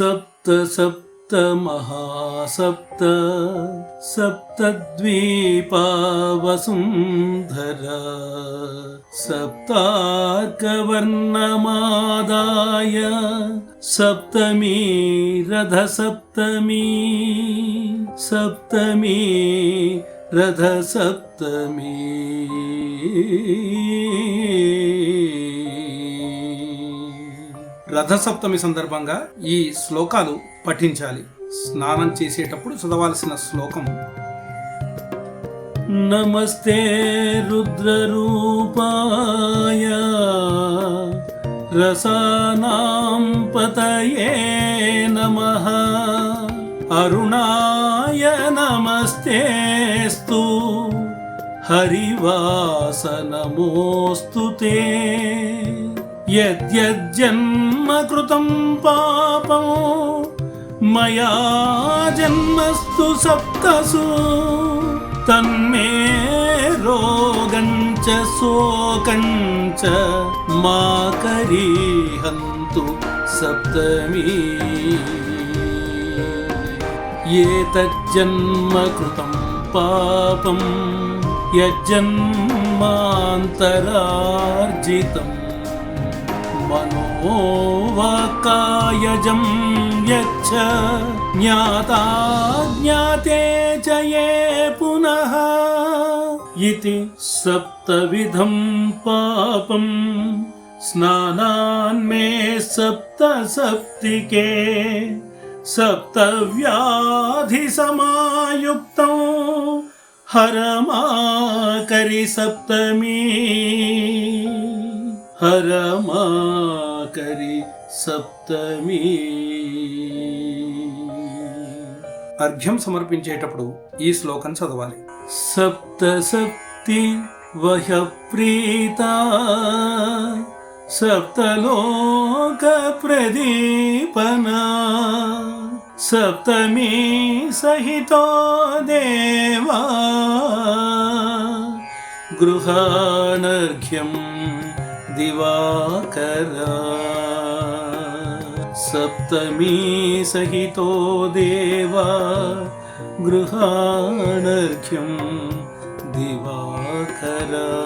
सप्त सप्त महासप्त सप्त द्वीपावसुन्धरा सप्ताकवर्णमादाय सप्तमी रथसप्तमी सप्तमी रथसप्तमी రథసప్తమి సందర్భంగా ఈ శ్లోకాలు పఠించాలి. స్నానం చేసేటప్పుడు చదవాల్సిన శ్లోకం. నమస్తే రుద్రరూపాయ రసానాం పతయే నమ. అరుణాయ నమస్తేస్తు. హరివాస నమోస్తుతే కృతం పాపం మయా జన్మస్తు సప్తసు తన్మే రోగంచ శోకంచ మా కరీహంతు సప్తమీ. ఏతజ్జన్మ కృతం పాపం యజ్జన్మాంతరార్జితం. మనోవాకాయజం యచ్చ జ్ఞాతా జ్ఞాతే చ ఏ పునః ఇతి సప్తవిధం పాపం స్నానాన్మే సప్త సప్తికే సప్తవ్యాధి సమాయుక్తం హరమాకరి సప్తమీ అర్ఘ్యం సమర్పించేటప్పుడు ఈ శ్లోకం చదవాలి. సప్త సప్తి వహ ప్రీత సప్తలోక ప్రదీపనా సప్తమీ సహితో దేవా గృహానర్ఘ్యం दिवाकरा। सप्तमी सहितो देवा गृहाणर्घ्यं दिवाकरा।